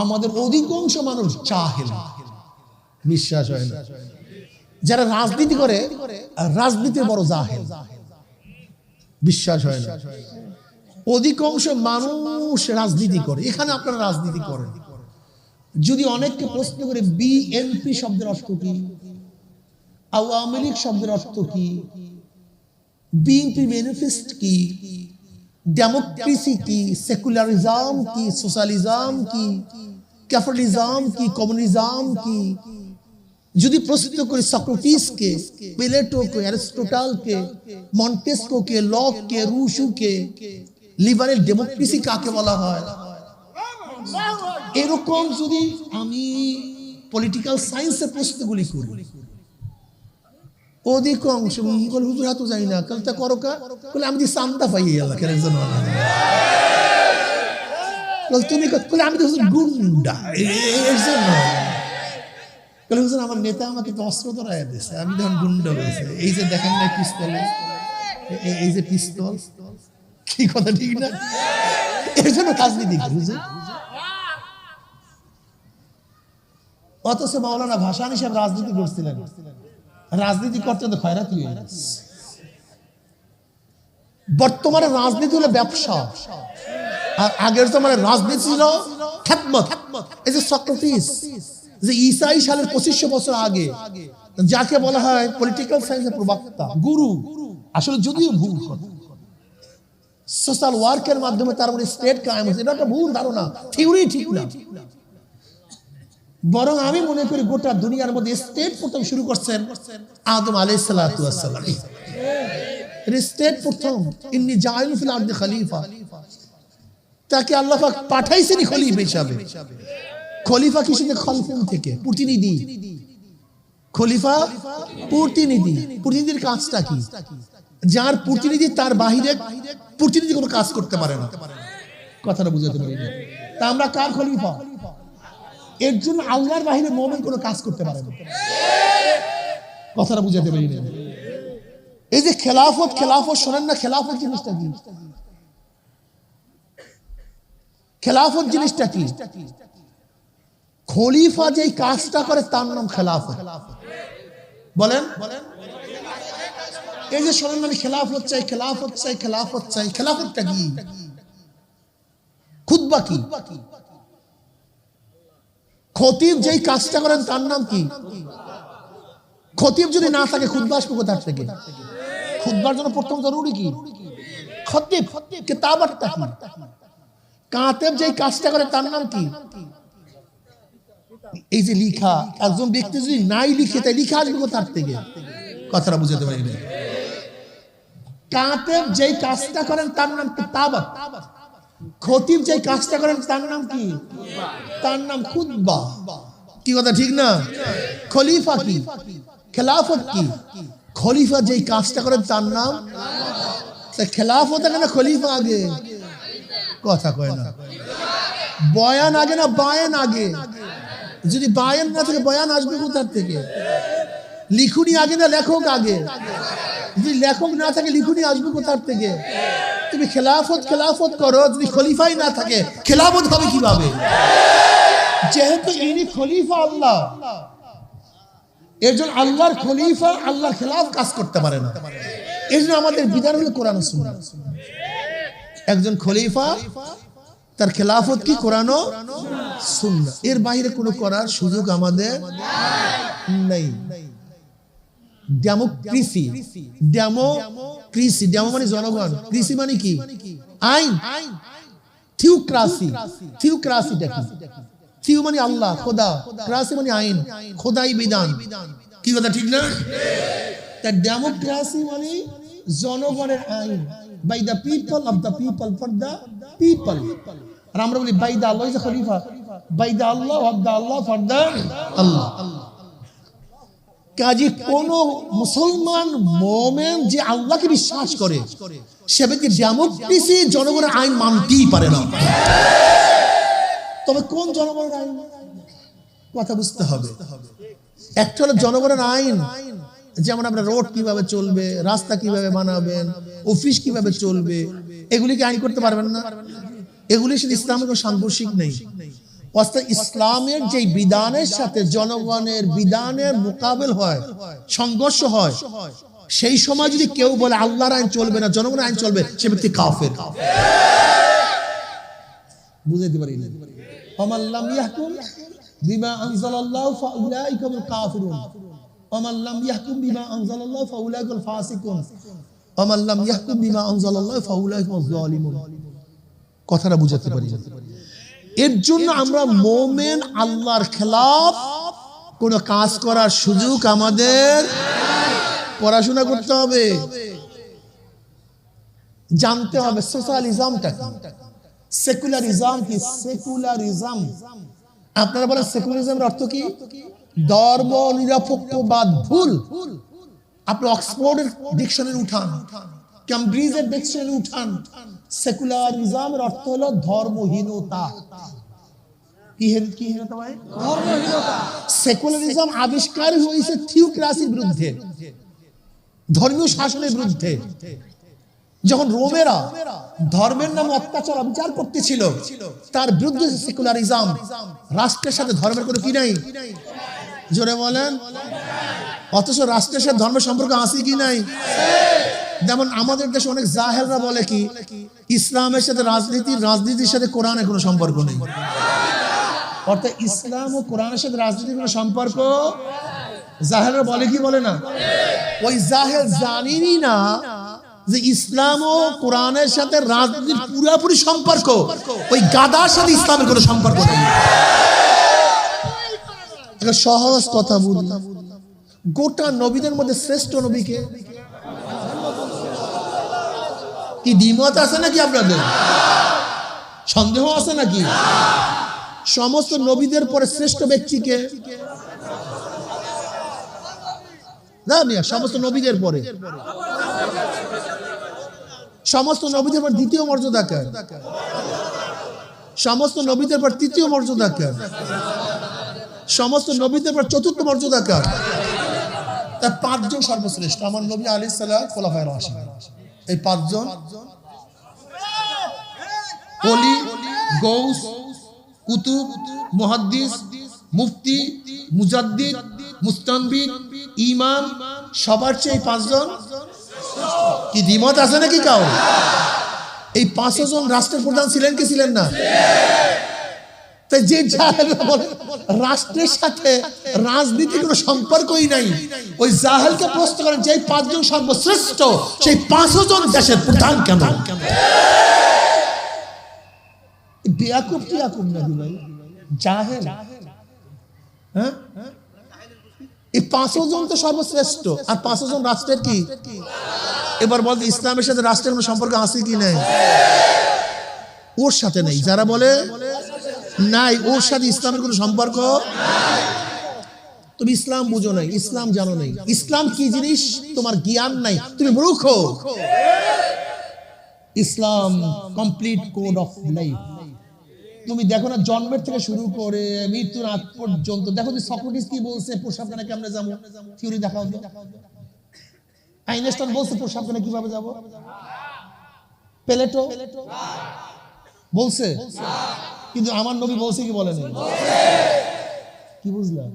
আমাদের অধিকাংশ মানুষ চাহেল বিশ্বাস হয় না। যারা রাজনীতি করে, রাজনীতির বড় জাহেল। বিশ্বাস হয় না। অধিকাংশ মানুষ রাজনীতি করে। এখানে আপনারা রাজনীতি করেন। যদি অনেককে প্রশ্ন করে বিএনপি শব্দের অর্থ কি? আওয়ামী লীগ শব্দের অর্থ কি? বিএনপি ম্যানিফেস্ট কি? ডেমোক্রেসি কি? সেকুলারিজম কি? সোশ্যালিজম কি? ক্যাপিটালিজম কি, কমিউনিজম কি? যদি প্রশ্ন করি সক্রেটিসকে, প্লেটোকে, অ্যারিস্টোটালকে, মন্টেস্কোকে, লককে, রুশুকে, লিবারেল ডেমোক্রেসি কাকে বলা হয়? এরকম যদি আমি পলিটিক্যাল সায়েন্সের প্রশ্নগুলি করি। অধিকাংশ বলে হুজুর হাতও যাই না কাল তা করো কা? বলে, আমি দিয়ে সান্দা পাই আল্লাহ কেন তুমি আমি তো গুন্ডা। এর জন্য। বলে হুজুর, আমার নেতা আমাকে তো অস্ত্র ধরায় দিয়েছে আমি তখন গুন্ডা হয়েছে, এই যে দেখেন না পিস্তলে, এই যে পিস্তল, কি কথা, ঠিক না? এর জন্য রাজনীতি হুজুর। অথচ মাওলানা ভাসানি সাহেব রাজনীতি করছিলেন। রাজনীতি করতে তো খয়রাতি হয়ে বর্তমানে রাজনীতি হলো ব্যবসা। আগের জমানে রাজনীতি ছিল খেদমত এই যে যে ঈসাই সালের পঁচিশশো বছর আগে, যাকে বলা হয় পলিটিক্যাল সায়েন্সের প্রবক্তা, গুরু। আসলে যদিও ভুল সোশ্যাল ওয়ার্কের মাধ্যমে তার স্টেট কায়েম এটা একটা ভুল ধারণা। থিওরি ঠিক না। বরং আমি মনে করি গোটা দুনিয়ার মধ্যে স্টেট প্রথম শুরু করছেন আদম আলাইসালাম স্টেট প্রথম, ইন্নি জাইল ফিল আরদি খলিফা। তাকে আল্লাহ পাক পাঠাইছেনই খলিফা হিসাবে। খলিফা কিসের খলফুন থেকে? প্রতিনিধি। খলিফা প্রতিনিধি। প্রতিনিধির কাজটা কি? যার প্রতিনিধি তার বাহিরে প্রতিনিধি কোনো কাজ করতে পারে না। কথাটা বুঝাতে পারি না। তা আমরা কার খলিফা? এর জন্য আল্লাহর বাহিরে মোমেন কোনো কাজ করতে পারে না। কথাটা বুঝাতে পারি না। এই যে খেলাফত খেলাফত শোনেন না, খেলাফত জিনিসটা কি? খেলাফত জিনিসটা কি? খলিফা যেই কাজটা করে তার নাম খেলাফত। বলেন। এই যে শোনেন আমি, খেলাফত চাই খেলাফত চাই খেলাফত চাই, খেলাফতটা কি? খুদ্া কি? খতিব যেই কাজটা করেন তার নাম কি? খতিব যদি না থাকে খুদ্া আসবে কোথার থেকে? খুদ্বার জন্য প্রথম জরুরি কি? খতিব। কেতাবারটা কি? কাতেব যেই কাজটা করে, তার নাম কি? এই যে লিখা, একজন ব্যক্তি যদি নাই লিখে, তাই লিখা আসবে কোথার থেকে? কথাটা বুঝাতে পারি না কাতেব যেই কাজটা করেন, তার নাম কিতাবাত খতিব যেই কাজটা করেন, তার নাম কি? তার নাম খুতবা। কি কথা, ঠিক না? খলিফা কি? খেলাফত কি? খলিফা যেই কাজটা করেন, তার নাম? খেলাফত না খলিফা আগে। কথা কয় না। বয়ান আগে না বায়ান আগে? যদি বায়ান না থাকে, বয়ান আসবে কোথার থেকে? লিখুনি আগে না লেখক আগে? যদি লেখক না থাকে, লিখুনি আসবে কোথার থেকে? তুমি খেলাফত খেলাফত করো, যদি খলিফাই না থাকে, খেলাফত হবে কীভাবে? যেহেতু ইনি খলিফা আল্লাহ এর জন্য আল্লাহর খলিফা, আল্লাহর খেলাফ কাজ করতে পারে না। এই জন্য আমাদের বিধান হলো কোরআন সুন্নাহ। একজন খলিফা তার খেলাফত কি কোরআন ও সুন্নাহ। এর বাইরে কোনো করার সুযোগ আমাদের নেই। ডেমোক্রেসি। ডেমো কৃষি ডেমো মানে জনগণ। কৃষি মানে কি? আইন। থিওক্রাসি। থিওক্রাসিটা কি থিও মানে আল্লাহ খোদা। ক্রাসি মানে আইন। খোদাই বিধান। কি কথা ঠিক না? তা ডেমোক্রাসি মানে জনগণের আইন। By the people of the people for the people আর আমরা বলি by the Allah Khalifa by the Allah of the Allah for the Allah কাজে কোন মুসলমান মোমেন যে আল্লাহকে বিশ্বাস করে, সে ব্যক্তি ডেমোক্রেসি জনগণের আইন মানতেই পারে না। তবে কোন জনগণের আইন? কথা বুঝতে হবে। একটা হলো জনগণের আইন, যেমন আমরা রোড কীভাবে চলবে, রাস্তা কীভাবে বানাবেন অফিস কীভাবে চলবে? এগুলি কি আইন করতে পারবেন না? এগুলি সাথে ইসলামের কোনো সাংঘর্ষিক নেই। অর্থাৎ ইসলামের যে বিধানের সাথে জনগণের বিধানের মোকাবেল হয়, সংঘর্ষ হয়, সেই সময় যদি কেউ বলে আল্লাহর আইন চলবে না, জনগণের আইন চলবে, সে ব্যক্তি কাফের। বুঝাইতে পারি না। অমাল্লাম ইয়াহকুম বিমা আনজালাল্লাহু ফাউলাইকুমুল কাফিরুন। অমাল্লাম ইয়াহকুম বিমা আনজালাল্লাহু ফাউলাইকুল ফাসিকুন। ইয়াহকুম বিমা আনজালাল্লাহ ফাউলাই কথাটা বুঝাতে পারি এর জন্য আমরা মোমেন আল্লাহর খেলাফ, কোন কাজ করার সুযোগ আমাদের পড়াশোনা করতে হবে। জানতে হবে সোশ্যালিজমটা সেকুলারিজম কি? সেকুলারিজম। আপনারা বলেন সেকুলারিজমের অর্থ কি? ধর্ম নিরপেক্ষবাদ ভুল। আপনি অক্সফোর্ডের ডিকশনারি উঠান ক্যামব্রিজের ডিকশনারি উঠান। সেকুলারিজমের অর্থ হলো ধর্মহীনতা। কি হেন- কি হীনতা ভাই? সেকুলারিজম আবিষ্কার হয়েছে থিওক্রাসির বিরুদ্ধে ধর্মীয় শাসনের বিরুদ্ধে। যখন রোমেরা ধর্মের নামে অত্যাচার অবিচার করতেছিল তার বিরুদ্ধে সেকুলারিজম রাষ্ট্রের সাথে ধর্মের কোনো কি নাই? জোরে বলেন। অথচ রাষ্ট্রের সাথে ধর্মের সম্পর্ক আছে কি নাই? যেমন আমাদের দেশে অনেক জাহেলরা বলে কি, ইসলামের সাথে রাজনীতি, রাজনীতির সাথে কোরআনের কোনো সম্পর্ক নেই। অর্থাৎ ইসলাম ও কোরআনের সাথে রাজনীতির কোনো সম্পর্ক জাহেলরা বলে কি বলে না? ওই জাহেল জানিনি না যে ইসলাম ও কোরআনের সাথে রাজনীতির পুরোপুরি সম্পর্ক, ওই গাদার সাথে ইসলামের কোনো সম্পর্ক নেই। সহজ কথা বলি। গোটা নবীদের মধ্যে শ্রেষ্ঠ নবীকে কি? দ্বিমত আছে নাকি আপনাদের? সন্দেহ আছে নাকি? সমস্ত নবীদের পরে শ্রেষ্ঠ ব্যক্তিকে না সমস্ত নবীদের পরে। সমস্ত নবীদের পর দ্বিতীয় মর্যাদা কার? সমস্ত নবীদের পর তৃতীয় মর্যাদা কার? সমস্ত নবীদের পর চতুর্থ মর্যাদা কার? তার পাঁচজন সর্বশ্রেষ্ঠ। আমার নবী আলী সাল্লাহ খোলাফায় রাশি এই পাঁচজন অলি, গৌস, কুতুব, মুহাদ্দিস, মুফতি, মুজাদ্দিদ, মুস্তানবিদ, ইমাম, সবার চেয়ে পাঁচজন কি দ্বিমত আছে নাকি কাউ? এই পাঁচশো জন রাষ্ট্রের প্রধান ছিলেন কি ছিলেন না? তাই যে জাহেলরা বলে, রাষ্ট্রের সাথে রাজনীতি কোনো সম্পর্কই নাই। ওই জাহেলকে প্রশ্ন করেন, যে পাঁচজন সর্বশ্রেষ্ঠ, সেই পাঁচশো জন দেশের প্রধান কেন? নাকি ভাই? জাহেল। হ্যাঁ? এই পাঁচশো জন তো সর্বশ্রেষ্ঠ, আর পাঁচশো জন রাষ্ট্রের কি? এবার বলতে ইসলামের সাথে রাষ্ট্রের কোনো সম্পর্ক আছে কি নেই? ওর সাথে নেই। যারা বলে নাই। ওর সাথে ইসলামের কোনো সম্পর্ক? তুমি ইসলাম বুঝো নাই, ইসলাম জানো নাই। ইসলাম কি জিনিস? তোমার জ্ঞান নাই। তুমি মূর্খ। ইসলাম কমপ্লিট কোড অফ লাইফ তুমি দেখো না, জন্মের থেকে শুরু করে মৃত্যুর আগ পর্যন্ত। দেখো যে সক্রেটিস কি বলছে প্রসাবখানে কেমনে যাব? থিওরি দেখাও তো। আইনস্টাইন বলছে প্রসাবখানে কীভাবে যাব? প্লেটো? বলছে? কিন্তু আমার নবী বলছে কি বলেনি? কি বুঝলাম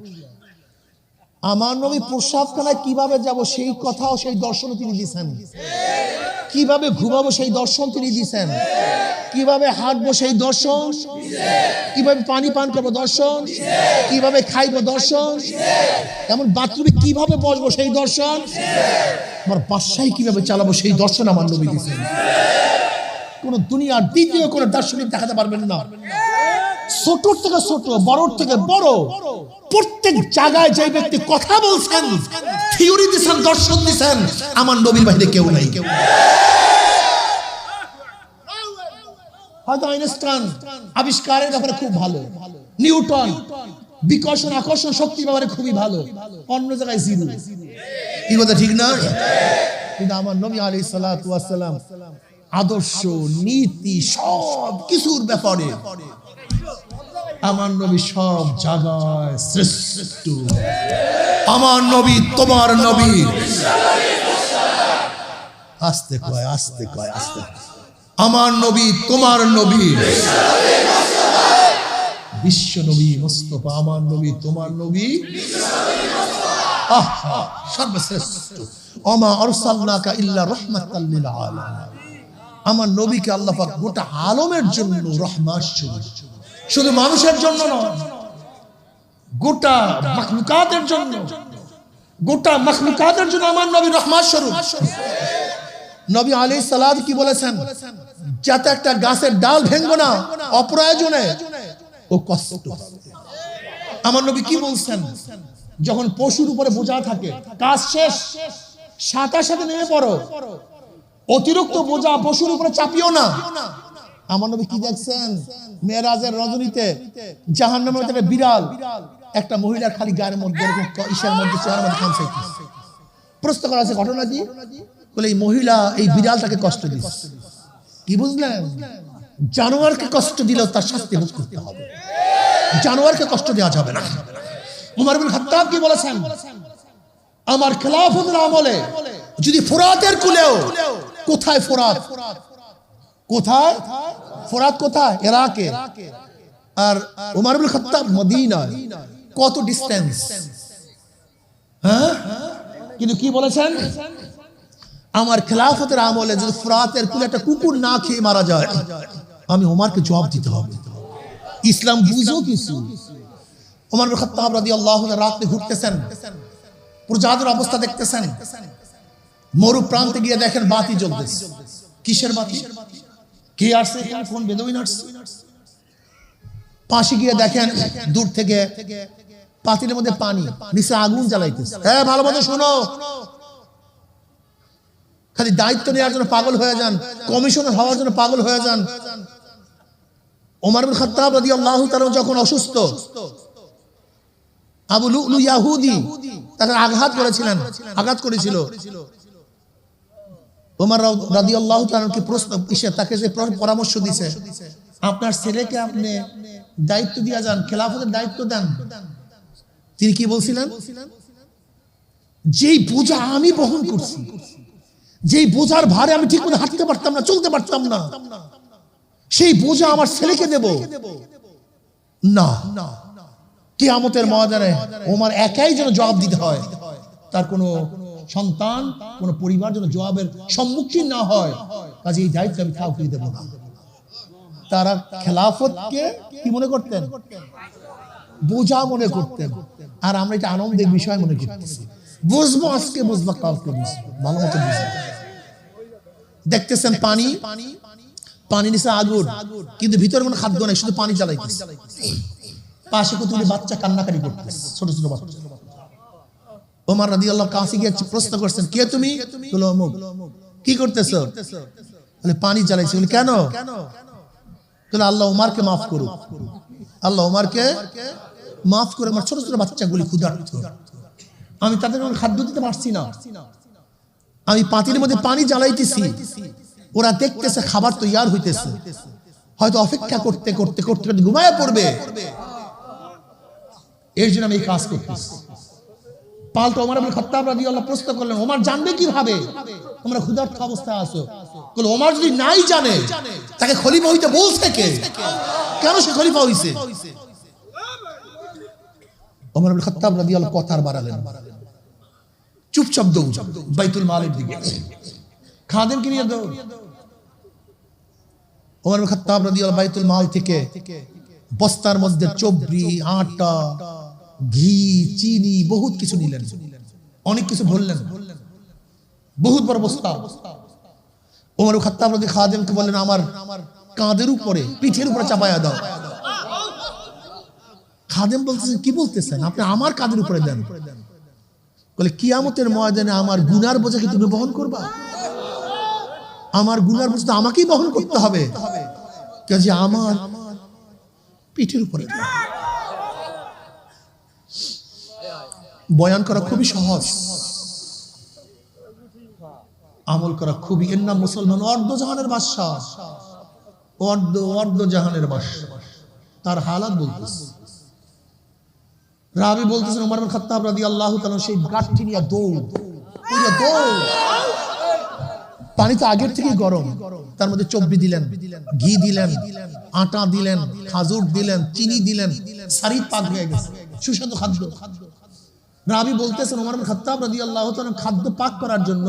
আমার নবী প্রসাবখানায় কীভাবে যাব সেই কথাও সেই দর্শন তিনি দিয়েছেন কীভাবে ঘুমাবো সেই দর্শন তিনি দিয়েছেন কীভাবে হাঁটবো সেই দর্শন। কীভাবে পানি পান করব দর্শন। কীভাবে খাইবো দর্শন। এমন বাথরুমে কীভাবে বসবো সেই দর্শন। আমার বাসায় কীভাবে চালাবো সেই দর্শন আমার নবী দিয়েছেন কোন দুনিয়ার দ্বিতীয় কোন দার্শনিক দেখাতে পারবেন না। ছোট থেকে ছোট বড় থেকে বড়, প্রত্যেক জায়গায় যে ব্যক্তি কথা বলছেন থিওরি দিছেন, দর্শন দিছেন, আমার নবীর বাইরে কেউ নাই। কেউ হয়তো আইনস্টাইন আবিষ্কারের ব্যাপারে খুব ভালো। নিউটন, বিকর্ষণ, আকর্ষণ শক্তির ব্যাপারে খুবই ভালো। অন্য জায়গায় জিরো। কি কথা ঠিক না কিন্তু আমার নবী আলী সালাম আদর্শ, নীতি সব কিছুর ব্যাপারে আমার নবী সব জায়গায় শ্রেষ্ঠ। আমার নবী তোমার নবী। আস্তে কয় আস্তে কয়, আস্তে আমার নবী তোমার নবী। বিশ্ব নবী মোস্তফা, আমার নবী তোমার নবী। সর্বশ্রেষ্ঠ। অমা অরসাল্লাকা ইল্লা রহমাতাল আলামিন। আমার নবীকে আল্লাহ পাক গোটা আলমের জন্য রহমাত স্বরূপ শুধু মানুষের জন্য নয়, গোটা মখলুকাতের জন্য আমার নবী রহমাত স্বরূপ। নবী আলী সালাদ কি বলেছেন? যাতে একটা গাছের ডাল না, অপ্রয়োজনে ও কষ্ট। আমার নবী কি বলছেন? যখন পশুর উপরে বোঝা থাকে, কাজ শেষ সাথে সাথে নেমে পড়ো। অতিরিক্ত বোঝা পশুর উপরে চাপিও না। আমার নবী কি দেখছেন? মেয়েরাজের রজনীতে জাহান নামের একটা বিড়াল, একটা মহিলার খালি গায়ের মধ্যে ইসের মধ্যে চেহারার মধ্যে খামছে। প্রশ্ন করা আছে ঘটনা কি? বলে, এই মহিলা এই বিড়ালটাকে কষ্ট দিচ্ছে কি বুঝলেন? জানোয়ারকে কষ্ট দিলেও তার শাস্তি ভোগ করতে হবে। জানোয়ারকে কষ্ট দেওয়া যাবে না। উমর বিন খাত্তাব কি বলেছেন? আমার খেলাফতের আমলে যদি ফোরাতের কুলেও কোথায় ফোরাত? কোথায়? ফোরাত কোথায়? ইরাকে। আর উমর মদিনায়। কত হ্যাঁ? কিন্তু কি বলেছেন? আমার খেলাফতের আমলে যদি ফোরাতের কুলে একটা কুকুর না খেয়ে মারা যায়, আমি ওমারকে জবাব দিতে হবে। ইসলাম বুঝো কিছু রাতে ঘুরতেছেন, প্রজাদের অবস্থা দেখতেছেন মরু প্রান্তে গিয়ে দেখেন বাতি জ্বলতেছে। কিসের বাতি? কে আসছে? কোন বেদবিন আসছে পাশে গিয়ে দেখেন দূর থেকে পাতিলের মধ্যে পানি, নিচে আগুন জ্বালাইতেছে। হ্যাঁ ভালো মতো শোনো। খালি দায়িত্ব নেওয়ার জন্য পাগল হয়ে যান, কমিশনার হওয়ার জন্য পাগল হয়ে যান। ওমর বিন খাত্তাব রাদিয়াল্লাহু তাআলা যখন অসুস্থ, আবু লুলু ইয়াহুদি তাকে আঘাত করেছিলেন, আঘাত করেছিল। পরামর্শ দিছে, আপনার ছেলেকে আপনি দায়িত্ব দিয়া যান, খেলাফতের দায়িত্ব দেন। তিনি কি বলছিলেন? যেই বোঝা আমি বহন করছি, যেই বোঝার ভারে আমি ঠিক মতো হাঁটতে পারতাম না, চলতে পারতাম না, সেই বোঝা আমার ছেলেকে দেব। না। কিয়ামতের ময়দানে ওমার একাই যেন জবাব দিতে হয়, তার কোনো সন্তান কোনো পরিবার যেন জবাবের সম্মুখীন না হয়, কাজে এই দায়িত্ব আমি কাউকে দেব না। তারা খেলাফতকে কি মনে করতেন? বোঝা মনে করতেন। আর আমরা এটা আনন্দের বিষয় মনে করতেছি। বুঝব, আজকে বুঝব, কালকে বুঝব। ভালো মতো বুঝব। দেখতেছেন পানি? পানি নিচে আগুন। কিন্তু ভিতরে কোনো খাদ্য নাই, শুধু পানি জ্বালাইতেছে। পাশে কতগুলি বাচ্চা কান্নাকারি করতেছে, ছোট ছোট বাচ্চা। ওমর রাদি আল্লাহ কাছে গিয়ে প্রশ্ন করছেন, কে তুমি? বলো কি করতেছো? বলে, পানি জ্বালাইছে। বলে, কেন? তাহলে আল্লাহ ওমারকে মাফ করুক। আল্লাহ ওমারকে মাফ করে আমার ছোট ছোট বাচ্চাগুলি ক্ষুধার্ত। আমি তাদের খাদ্য দিতে পারছি না। আমি পাতির মধ্যে পানি জ্বালাইতেছি। ওরা দেখতেছে খাবার তৈয়ার হইতেছে। হয়তো অপেক্ষা করতে করতে করতে করতে ঘুমায় পড়বে। এর জন্য আমি এই কাজ করতেছি। পাল্টা ওমর আবুল খত্তাব রাদিয়াল্লাহু প্রশ্ন করলেন, ওমর জানবে কীভাবে? তোমরা ক্ষুধার্ত অবস্থায় আছো। বলে, ওমর যদি নাই জানে, তাকে খলিফা হইতে বলছে কে? কেন সে খলিফা হইছে? ওমর আবুল খত্তাব রাদিয়াল্লাহু কথা আর বাড়ালেন, চুপচাপ দৌড়, বাইতুল মালের দিকে খাদেমকে নিয়ে দৌড়। ওমর আবুল খত্তাব রাদিয়াল্লাহু বাইতুল মাল থেকে বস্তার মধ্যে চবরি আটা ঘি, চিনি, বহুত কিছু নিলেন। অনেক কিছু বললেন বহুত বড় বস্তা। ওমর খাত্তাব রাদি খাদেমকে বললেন, আমার কাঁধের উপরে, পিঠের উপরে চাপায়া দাও। খাদেম বলতেছেন, কি বলতেছেন? আপনি আমার কাঁধের উপরে দেন। বলে, কিয়ামতের ময়দানে আমার গুনার বোঝা কি তুমি বহন করবা? আমার গুনার বোঝা আমাকেই বহন করতে হবে। কাজে আমার পিঠের উপরে দাও। বয়ান করা খুবই সহজ। আমল করা খুবই এর নাম মুসলমান অর্ধ জাহানের বাদশাহ। অর্ধ অর্ধ জাহানের বাদশাহ। তার হালাত বলতেছে। রাবি বলতেছেন উমর বিন খাত্তাব রাদিয়াল্লাহু তাআলা সেই গাঠটি নিয়ে দৌড়। ওইটা দৌড়। পানি তো আগের থেকেই গরম। তার মধ্যে চব্বি দিলেন, ঘি দিলেন, আটা দিলেন, খাজুর দিলেন, চিনি দিলেন। সারি পাক হয়ে গেছে। সুস্বাদু খাদ্য। রাবি বলতেছেন ওমর খাত্তাব রাদিয়াল্লাহু তাআলা খাদ্য পাক করার জন্য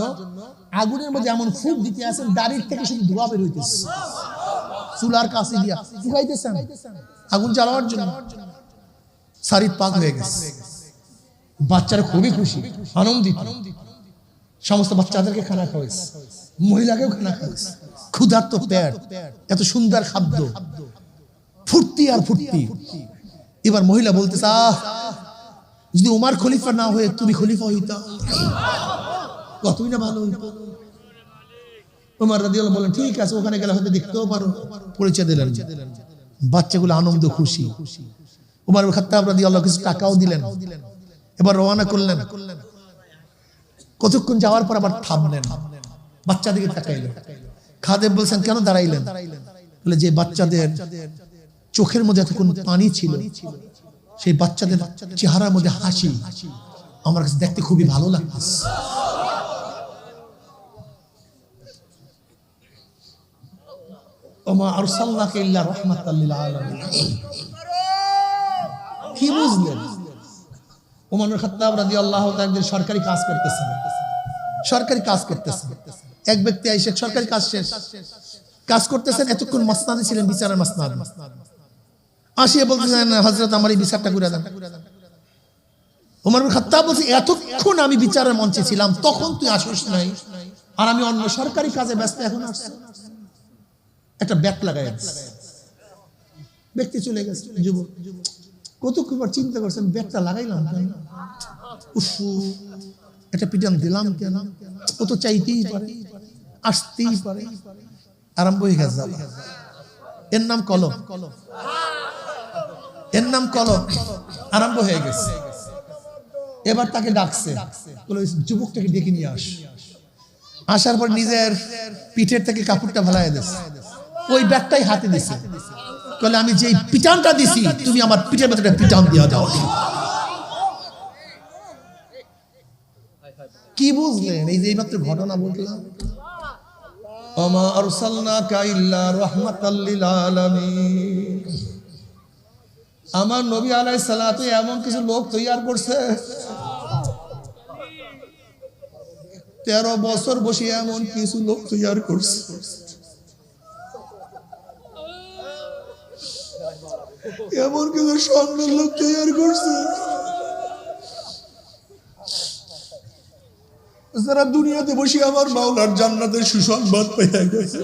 আগুনের মধ্যে এমন ফুক দিতে আছেন দাড়ির থেকে শুধু ধোঁয়া বের হইতেছে। চুলার কাছে দিয়া ফুকাইতেছেন আগুন জ্বালানোর জন্য। সারিদ পাক হয়ে গেছে। বাচ্চারা খুবই খুশি, আনন্দিত। সমস্ত বাচ্চাদেরকে খানা খাওয়াইছে, মহিলাকেও খানা খাওয়াইছে। ক্ষুধার্ত পেট, এত সুন্দর খাদ্য। ফুর্তি আর ফুর্তি। এবার মহিলা বলতেছে, আহ যদি উমার খলিফা না হয়ে তুমি খলিফা হইতা, কতই না ভালো হইতো। উমার রাদিয়াল্লাহু বলেন, ঠিক আছে, ওখানে গেলে হয়তো দেখতেও পারো, পরিচয় দিলেন বাচ্চাগুলো আনন্দ, খুশি। উমার খাত্তাব রাদিয়াল্লাহু কিছু টাকাও দিলেন, এবার রওনা করলেন। কতক্ষণ যাওয়ার পর আবার থামলেন বাচ্চা দিকে তাকাইলেন। খাদেব বলছেন, কেন দাঁড়াইলেন? বলে, যে বাচ্চাদের চোখের মধ্যে এতক্ষণ পানি ছিল সেই বাচ্চাদের চেহারার মধ্যে হাসি আমার কাছে দেখতে খুবই ভালো লাগতেছে। সরকারি কাজ সরকারি কাজ এক ব্যক্তি আইসে সরকারি কাজ শেষ। কাজ করতেছেন, এতক্ষণ মাসনাদে ছিলেন বিচারের মাসনাদ। আসিয়ে বলতেছেন হযরত আমার এই বিচারটা করে দেন। ওমর বিন খাত্তাব বলছে, এতক্ষণ আমি বিচারের মঞ্চে ছিলাম, তখন তুই আসিস নাই, আর আমি অন্য সরকারি কাজে ব্যস্ত, এখন একটা ব্যাট লাগাই ব্যক্তি চলে গেছে, যুবক। কতক্ষণ চিন্তা করছেন, ব্যাটটা লাগাইলাম কেন? একটা পিটান দিলাম কেন? ও তো চাইতেই পারে, আসতেই পারে। আরম্ভ হয়ে গেছে এর নাম কলম কলম। এর নাম কলম আরম্ভ হয়ে গেছে। এবার তাকে ডাকছে। বলে, যুবকটাকে ডেকে নিয়ে আস। আসার পর নিজের পিঠের থেকে কাপড়টা ভালাই দিচ্ছে ওই ব্যাগটাই হাতে দিছে। বলে, আমি যে পিটানটা দিছি, তুমি আমার পিঠের ভেতরে পিটান দিয়া দাও। কি বুঝলেন? এই যে এইমাত্র ঘটনা বললাম। আমা আরসালনাকা ইল্লা রাহমাতাল লিল আলামিন। আমার নবী আলাইহিস সালাতে এমন কিছু লোক তৈয়ার করছে। তেরো বছর বসে এমন কিছু লোক তৈয়ার করছে। এমন কিছু স্বর্ণের লোক তৈয়ার করছে। যারা দুনিয়াতে বসে আমার মাওলার জান্নাতের সুসংবাদ পেয়ে গেছে।